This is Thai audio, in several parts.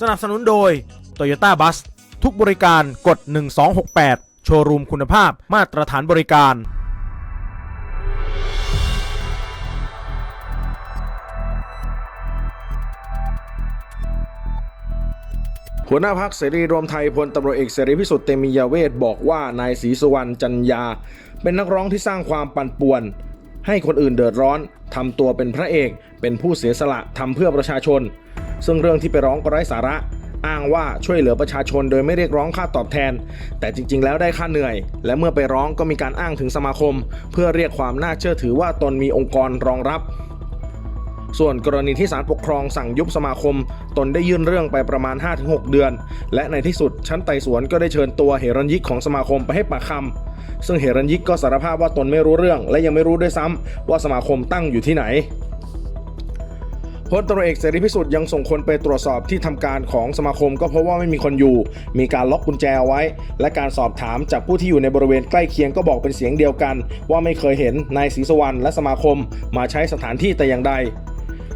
สนับสนุนโดย Toyota Bus ทุกบริการกด 1268 โชว์รูมคุณภาพมาตรฐานบริการ หัวหน้าพักเสรีรวมไทยพลตำรวจเอกเสรีพิสุทธิ์เตมียเวทบอกว่านายศรีสุวรรณจันยา เป็นนักร้องที่สร้างความปั่นป่วน ให้คนอื่นเดือดร้อนทำตัวเป็นพระเอก เป็นผู้เสียสละทำเพื่อประชาชน ซึ่งเรื่องที่ไปร้องก็ไร้สาระ อ้างว่าช่วยเหลือประชาชนโดยไม่เรียกร้องค่าตอบแทน แต่จริง ๆ แล้วได้ค่าเหนื่อย และเมื่อไปร้องก็มีการอ้างถึงสมาคม เพื่อเรียกความน่าเชื่อถือว่าตนมีองค์กรรองรับส่วนกรณีที่ศาลปกครองสั่งยุบสมาคม ตนได้ยื่นเรื่องไปประมาณ 5-6 เดือน และในที่สุดชั้นไต่สวนก็ได้เชิญตัวเฮรัญยิกของสมาคมไปให้ปากคำซึ่งเฮรัญยิกก็สารภาพว่าตนไม่รู้เรื่อง และยังไม่รู้ด้วยซ้ำว่าสมาคมตั้งอยู่ที่ไหน พลตรเอกเสรีพิสุทธิ์ยังส่งคนไปตรวจสอบที่ทำการของสมาคม ก็เพราะว่าไม่มีคนอยู่ มีการล็อกกุญแจเอาไว้ และการสอบถามจากผู้ที่อยู่ในบริเวณใกล้เคียงก็บอกเป็นเสียงเดียวกัน ว่าไม่เคยเห็นนายศรีสวรรณและสมาคมมาใช้สถานที่แต่อย่างใด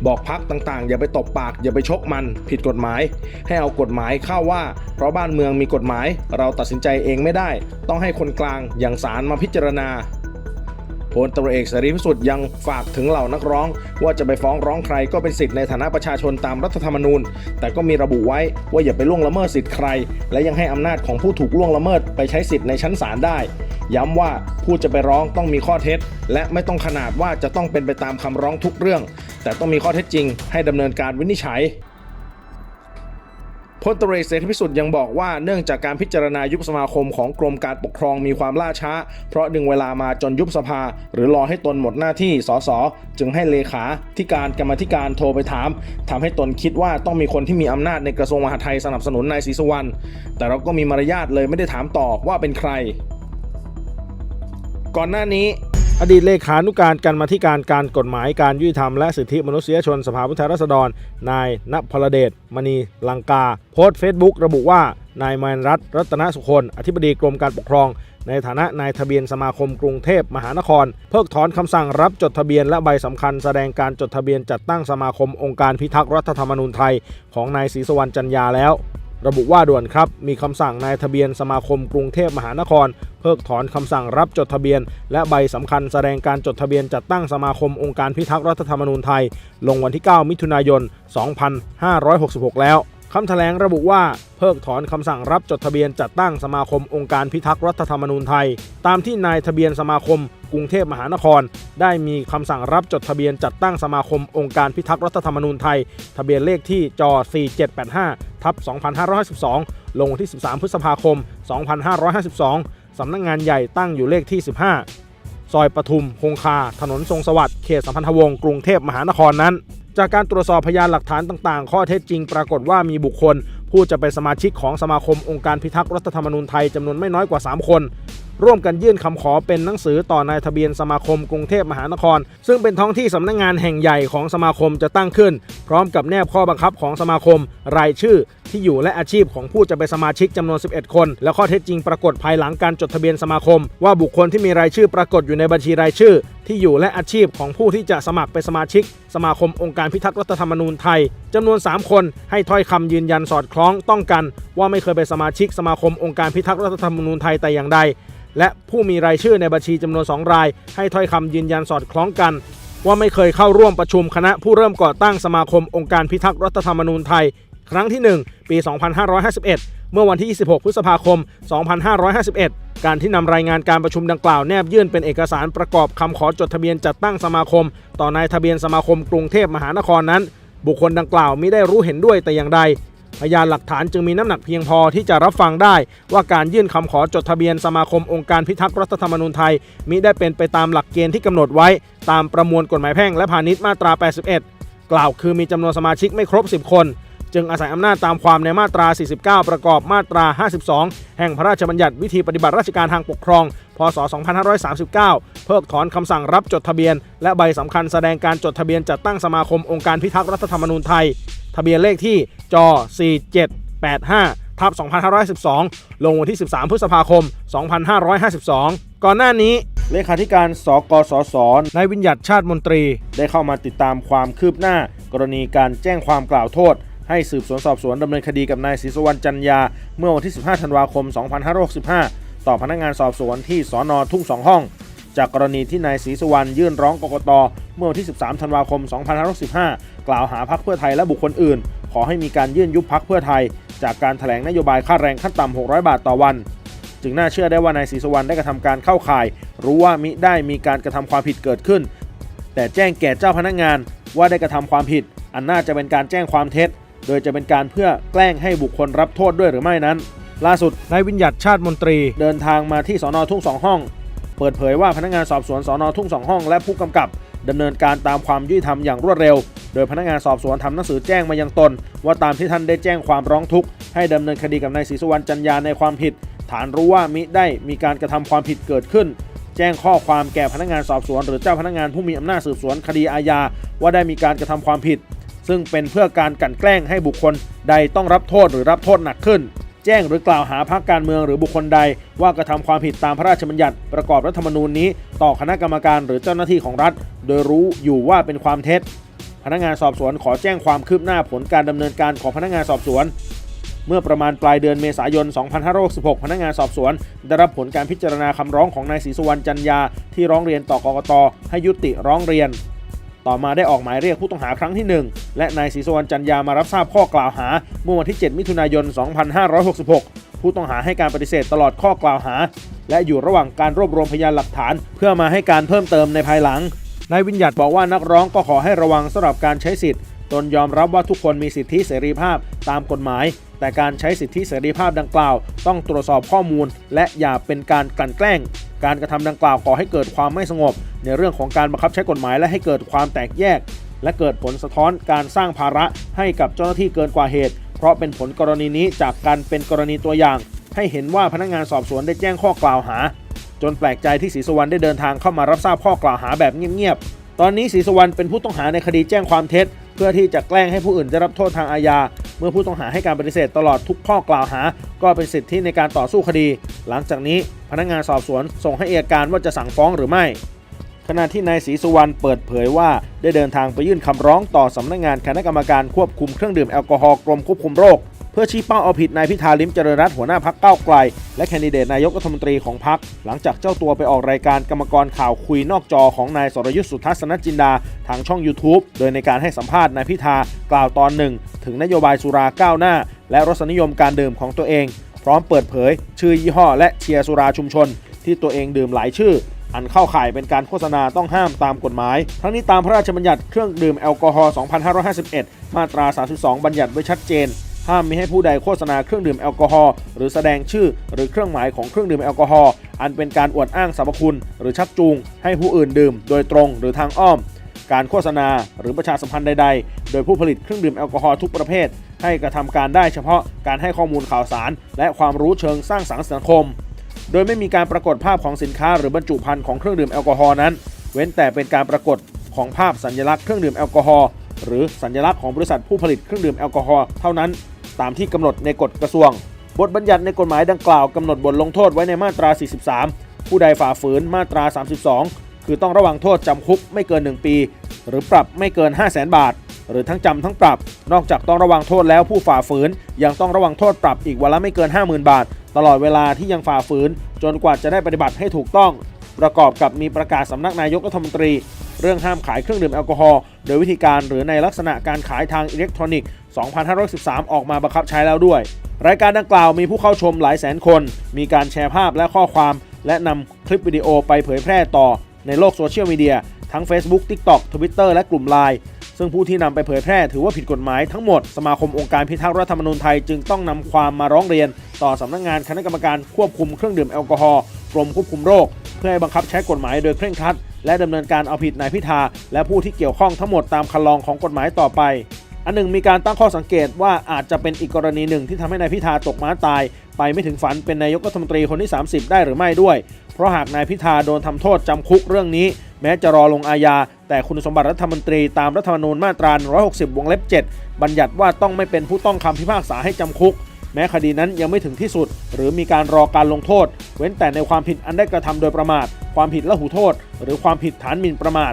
บอกพักต่างๆ อย่าไปตบปาก อย่าไปชกมัน ผิดกฎหมาย ให้เอากฎหมายเข้าว่า เพราะบ้านเมืองมีกฎหมาย เราตัดสินใจเองไม่ได้ ต้องให้คนกลางอย่างศาลมาพิจารณา พลตำรวจเอกเสรีพิสุทธิ์ยังฝากถึงเหล่านักร้อง ว่าจะไปฟ้องร้องใครก็เป็นสิทธิ์ในฐานะประชาชนตามรัฐธรรมนูญ แต่ก็มีระบุไว้ว่าอย่าไปล่วงละเมิดสิทธิ์ใคร และยังให้อำนาจของผู้ถูกล่วงละเมิดไปใช้สิทธิ์ในชั้นศาลได้ ย้ำว่าผู้จะไปร้องต้องมีข้อเท็จ และไม่ต้องขนาดว่าจะต้องเป็นไปตามคำร้องทุกเรื่อง แต่ต้องมีข้อเท็จจริง ให้ดำเนินการวินิจฉัย พลตรวจเอกเสรีพิสุทธิ์ยังบอกว่าเนื่องจากการพิจารณายุบสมาคมของกรมการปกครองมีความล่าช้า เพราะดึงเวลามาจนยุบสภา หรือรอให้ตนหมดหน้าที่สสจึงให้เลขาที่การกรรมธิการโทรไปถามทำให้ตนคิดว่าต้องมีคนที่มีอำนาจในกระทรวงมหาดไทยสนับสนุนนายศรีสุวรรณแต่เราก็มีมารยาทเลยไม่ได้ถามต่อว่าเป็นใคร ก่อนหน้านี้ อดีตเลขานุการการมาธิการการกฎหมายการยุติธรรมและสิทธิมนุษยชนสภาผู้แทนราษฎร นายณพลเดชมณีลังกา โพสต์เฟซบุ๊กระบุว่านายมานรัตน์รัตนสุคนอธิบดีกรมการปกครอง ในฐานะนายทะเบียนสมาคมกรุงเทพมหานคร เพิกถอนคำสั่งรับจดทะเบียนและใบสำคัญแสดงการจดทะเบียนจัดตั้งสมาคมองค์การพิทักษ์รัฐธรรมนูญไทย ของนายศรีสวรรณจันยาแล้ว ระบุว่าด่วนครับ มีคำสั่งนายทะเบียนสมาคมกรุงเทพมหานคร เพิกถอนคำสั่งรับจดทะเบียน และใบสำคัญแสดงการจดทะเบียนจัดตั้งสมาคมองค์การพิทักษ์รัฐธรรมนูญไทย ลงวันที่ 9 มิถุนายน 2566 แล้วคำแถลงระบุว่าเพิกถอนคำสั่งรับจดทะเบียนจัดตั้งสมาคมองค์การพิทักษ์รัฐธรรมนูญไทย ตามที่นายทะเบียนสมาคมกรุงเทพมหานคร ได้มีคำสั่งรับจดทะเบียนจัดตั้งสมาคมองค์การพิทักษ์รัฐธรรมนูญไทย ทะเบียนเลขที่จ4785 ทับ2552 ลงวันที่ 13 พฤษภาคม 2552 สำนักงงานใหญ่ตั้งอยู่เลขที่ 15 ซอยปทุมคงคา ถนนทรงสวัสดิ์ เขตสัมพันธวงศ์ กรุงเทพมหานครนั้น จากการตรวจสอบพยานหลักฐานต่างๆ ข้อเท็จจริงปรากฏว่ามีบุคคล ผู้จะเป็นสมาชิกของสมาคมองค์การพิทักษ์รัฐธรรมนูญไทยจำนวนไม่น้อยกว่า 3 คน ร่วมกันยื่นคำขอเป็นหนังสือต่อนายทะเบียนสมาคมกรุงเทพมหานคร ซึ่งเป็นท้องที่สำนักงงานแห่งใหญ่ของสมาคมจะตั้งขึ้น พร้อมกับแนบข้อบังคับของสมาคม รายชื่อที่อยู่และอาชีพของผู้จะเป็นสมาชิกจำนวน 11 คน และข้อเท็จจริงปรากฏภายหลังการจดทะเบียนสมาคม ว่าบุคคลที่มีรายชื่อปรากฏอยู่ในบัญชีรายชื่อ ที่อยู่และอาชีพของผู้ที่จะสมัครเป็นสมาชิกสมาคมองค์การพิทักษ์รัฐธรรมนูญไทยจำนวน 3 คนให้ถ้อยคำยืนยันสอดคล้องต้องกัน ว่าไม่เคยเป็นสมาชิกสมาคมองค์การพิทักษ์รัฐธรรมนูญไทยแต่อย่างใด และผู้มีรายชื่อในบัญชีจำนวน 2 ราย ให้ถ้อยคำยืนยันสอดคล้องกัน ว่าไม่เคยเข้าร่วมประชุมคณะผู้เริ่มก่อตั้งสมาคมองค์การพิทักษ์รัฐธรรมนูญไทย ครั้งที่ 1 ปี 2551 เมื่อวันที่ 26 พฤษภาคม 2551 การที่นำรายงานการประชุมดังกล่าวแนบยื่นเป็นเอกสารประกอบคำขอจดทะเบียนจัดตั้งสมาคม ต่อนายทะเบียนสมาคมกรุงเทพมหานครนั้น บุคคลดังกล่าวมิได้รู้เห็นด้วยแต่อย่างใดพยานหลักฐานจึงมีน้ำหนักเพียงพอที่จะรับฟังได้ ว่าการยื่นคำขอจดทะเบียนสมาคมองค์การพิทักษ์รัฐธรรมนูญไทย มิได้เป็นไปตามหลักเกณฑ์ที่กำหนดไว้ ตามประมวลกฎหมายแพ่งและพาณิชย์มาตรา 81 กล่าวคือมีจำนวนสมาชิกไม่ครบ 10 คน จึงอาศัยอำนาจตามความในมาตรา 49 ประกอบมาตรา 52 แห่งพระราชบัญญัติวิธีปฏิบัติราชการทางปกครอง พศ 2539 เพิกถอนคำสั่งรับจดทะเบียน และใบสำคัญแสดงการจดทะเบียนจัดตั้งสมาคมองค์การพิทักษ์รัฐธรรมนูญไทย ทะเบียนเลขที่จ4785ทับ2512 ลงวันที่ 13 พฤษภาคม 2552 ก่อนหน้านี้เลขาธิการสกสสนายวิญญัติชาติมนตรี ได้เข้ามาติดตามความคืบหน้า กรณีการแจ้งความกล่าวโทษ ให้สืบสวนสอบสวนดำเนินคดีกับนายศรีสุวรรณจันยา เมื่อวันที่ 15 ธันวาคม 2565 ต่อพนักงานสอบสวนที่สอนอทุ่งสองห้อง จากกรณีที่นายศรีสุวรรณยื่นร้องกกต เมื่อวันที่ 13 ธันวาคม 2565 กล่าวหาพรรคเพื่อไทยและบุคคลอื่น ขอให้มีการยื่นยุบพรรคเพื่อไทย จากการแถลงนโยบายค่าแรงขั้นต่ำ 600 บาทต่อวัน จึงน่าเชื่อได้ว่านายศรีสุวรรณได้กระทำการเข้าข่าย รู้ว่ามิได้มีการกระทำความผิดเกิดขึ้น แต่แจ้งแก่เจ้าพนักงานว่าได้กระทำความผิดอันน่าจะเป็นการแจ้งความเท็จ ดยจะเป็นการเพื่อแกล้งให้บุคคลรับโทษด้วยหรือไม่นั้น ล่าสุดนายวิญญัติชาติมนตรีเดินทางมาที่สอนอทุ่งสองห้อง เปิดเผยว่าพนักงานสอบสวนสอนอทุ่งสองห้องและผู้กำกับดำเนินการตามความยุติธรรมอย่างรวดเร็ว โดยพนักงานสอบสวนทำหนังสือแจ้งมายังตน ว่าตามที่ท่านได้แจ้งความร้องทุกข์ให้ดำเนินคดีกับนายศรีสุวรรณจันยาในความผิด ฐานรู้ว่ามิได้มีการกระทำความผิดเกิดขึ้น แจ้งข้อความแก่พนักงานสอบสวน หรือเจ้าพนักงานผู้มีอำนาจสืบสวนคดีอาญาว่าได้มีการกระทำความผิด ซึ่งเป็นเพื่อการกันแกล้งให้บุคคลใดต้องรับโทษหรือรับโทษหนักขึ้น แจ้งหรือกล่าวหาพรรคการเมืองหรือบุคคลใด ว่ากระทำความผิดตามพระราชบัญญัติประกอบรัฐธรรมนูญนี้ ต่อคณะกรรมการหรือเจ้าหน้าที่ของรัฐ โดยรู้อยู่ว่าเป็นความเท็จ พนักงานสอบสวนขอแจ้งความคืบหน้าผลการดำเนินการของพนักงานสอบสวนเมื่อประมาณปลายเดือนเมษายน 2566 พนักงานสอบสวน ได้รับผลการพิจารณาคำร้องของนายศรีสุวรรณจันยา ที่ร้องเรียนต่อกกตให้ยุติร้องเรียน ต่อมาได้ออกหมายเรียกผู้ต้องหาครั้งที่ 1 และนายศรีสุวรรณจันยามารับทราบข้อกล่าวหาเมื่อวันที่ 7 มิถุนายน 2566 ผู้ต้องหาให้การปฏิเสธตลอดข้อกล่าวหา และอยู่ระหว่างการรวบรวมพยานหลักฐาน เพื่อมาให้การเพิ่มเติมในภายหลังนายวิญญัติบอกว่านักร้องก็ขอให้ระวังสำหรับการใช้สิทธิ์ ตนยอมรับว่าทุกคนมีสิทธิเสรีภาพตามกฎหมาย แต่การใช้สิทธิเสรีภาพดังกล่าว ต้องตรวจสอบข้อมูล และอย่าเป็นการกลั่นแกล้ง การกระทำดังกล่าวก่อให้เกิดความไม่สงบ ในเรื่องของการบังคับใช้กฎหมายและให้เกิดความแตกแยก และเกิดผลสะท้อนการสร้างภาระให้กับเจ้าหน้าที่เกินกว่าเหตุ เพราะเป็นผลกรณีนี้จากการเป็นกรณีตัวอย่าง ให้เห็นว่าพนักงานสอบสวนได้แจ้งข้อกล่าวหา จนแปลกใจที่ศรีสุวรรณได้เดินทางเข้ามารับทราบข้อกล่าวหาแบบเงียบๆตอนนี้ศรีสุวรรณเป็นผู้ต้องหาในคดีแจ้งความเท็จ เพื่อที่จะแกล้งให้ผู้อื่นได้รับโทษทางอาญา เมื่อผู้ต้องหาให้การปฏิเสธตลอดทุกข้อกล่าวหา ก็เป็นสิทธิในการต่อสู้คดี หลังจากนี้พนักงานสอบสวนส่งให้อัยการว่าจะสั่งฟ้องหรือไม่ขณะที่นายศรีสุวรรณเปิดเผยว่า ได้เดินทางไปยื่นคำร้องต่อสำนักงานคณะกรรมการควบคุมเครื่องดื่มแอลกอฮอล์กรมควบคุมโรค เพื่อชี้เป้าเอาผิดนายพิธาลิมเจริญรัตน์หัวหน้าพักเก้าไกล และแคนดิเดตนายกรัฐมนตรีของพัก หลังจากเจ้าตัวไปออกรายการกรรมกรข่าวคุยนอกจอของนายสรยุทธสุทัศนจินดา ทางช่อง YouTube โดยในการให้สัมภาษณ์นายพิธากล่าวตอนหนึ่งถึงนโยบายสุราก้าวหน้า และรสนิยมการดื่มของตัวเอง พร้อมเปิดเผย ชื่อยี่ห้อและเชียร์สุราชุมชน ที่ตัวเองดื่มหลายชื่อ อันเข้าข่ายเป็นการโฆษณาต้องห้ามตามกฎหมาย ทั้งนี้ตามพระราชบัญญัติเครื่องดื่มแอลกอฮอล์ 2551 มาตรา 32 บัญญัติไว้ชัดเจนห้ามม่ให้ผู้ใดโฆษณาเครื่องดื่มแอลกอฮอล์หรือแสดงชื่อ หรือเครื่องหมายของเครื่องดื่มแอลกอฮอล์อันเป็นการอวดอ้างสรรพคุณ หรือชักจูง ให้ผู้อื่นดื่ม โดยตรงหรือทางอ้อม การโฆษณาหรือประชาสัมพันธ์ใด ๆ โดยผู้ผลิตเครื่องดื่มแอลกอฮอล์ทุกประเภท ให้กระทำการได้เฉพาะการให้ข้อมูลข่าวสาร และความรู้เชิงสร้างสรรค์สังคม โดยไม่มีการปรากฏภาพของสินค้าหรือบรรจุภัณฑ์ของเครื่องดื่มแอลกอฮอล์นั้น เว้นแต่เป็นการปรากฏของภาพสัญลักษณ์เครื่องดื่มแอลกอฮอล์หรือสัญลักษณ์ของบริษัทผู้ผลิตเครื่องดื่มแอลกอฮอล์เท่านั้น ตามที่กำหนดในกฎกระทรวง บทบัญญัติในกฎหมายดังกล่าวกำหนดบทลงโทษไว้ในมาตรา 43 ผู้ใดฝ่าฝืนมาตรา 32 คือต้องระวังโทษจำคุกไม่เกิน 1 ปี หรือปรับไม่เกิน 5 0 0แสนบาท หรือทั้งจำทั้งปรับ นอกจากต้องระวังโทษแล้วผู้ฝ่าฝืน ยังต้องระวังโทษปรับอีกวันละไม่เกิน 50,000 บาท ตลอดเวลาที่ยังฝ่าฝืน จนกว่าจะได้ปฏิบัติให้ถูกต้อง ประกอบกับมีประกาศสำนักนายกรัฐมนตรี เรื่องห้ามขายเครื่องดื่มแอลกอฮอล์โดยวิธีการหรือในลักษณะการขายทางอิเล็กทรอนิกส์ 2513 ออกมาบังคับใช้แล้วด้วย รายการดังกล่าวมีผู้เข้าชมหลายแสนคน มีการแชร์ภาพและข้อความ และนำคลิปวิดีโอไปเผยแพร่ต่อในโลกโซเชียลมีเดีย ทั้ง Facebook TikTok Twitter และกลุ่ม Line ซึ่งผู้ที่นำไปเผยแพร่ถือว่าผิดกฎหมายทั้งหมด สมาคมองค์การพิทักษ์รัฐธรรมนูญไทยจึงต้องนำความมาร้องเรียน ต่อสำนักงานคณะกรรมการควบคุมเครื่องดื่มแอลกอฮอล์กรมควบคุมโรค เพื่อให้บังคับใช้กฎหมายโดยเคร่งครัด และดำเนินการเอาผิดนายพิธา และผู้ที่เกี่ยวข้องทั้งหมดตามคันลองของกฎหมายต่อไปอันหนึ่งมีการตั้งข้อสังเกตว่าอาจจะเป็นอีกกรณีหนึ่งที่ทำให้นายพิธาตกม้าตาย ไปไม่ถึงฝันเป็นนายกรัฐมนตรีคนที่ 30 ได้หรือไม่ด้วย เพราะหากนายพิธาโดนทำโทษจำคุกเรื่องนี้ แม้จะรอลงอาญา แต่คุณสมบัติรัฐมนตรีตามรัฐธรรมนูญมาตรา 160 วงเล็บ 7 บัญญัติว่าต้องไม่เป็นผู้ต้องคำพิพากษาให้จำคุก แม้คดีนั้นยังไม่ถึงที่สุด หรือมีการรอการลงโทษ เว้นแต่ในความผิดอันได้กระทำโดยประมาท ความผิดละหูโทษ หรือความผิดฐานหมิ่นประมาท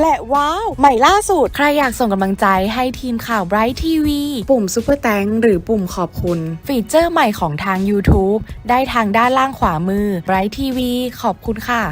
และว้าว ใหม่ล่าสุด ใครอยากส่งกำลังใจให้ทีมข่าว Bright TV ปุ่มซุปเปอร์แตงหรือปุ่มขอบคุณ ฟีเจอร์ใหม่ของทาง YouTube ได้ทางด้านล่างขวามือ Bright TV ขอบคุณค่ะ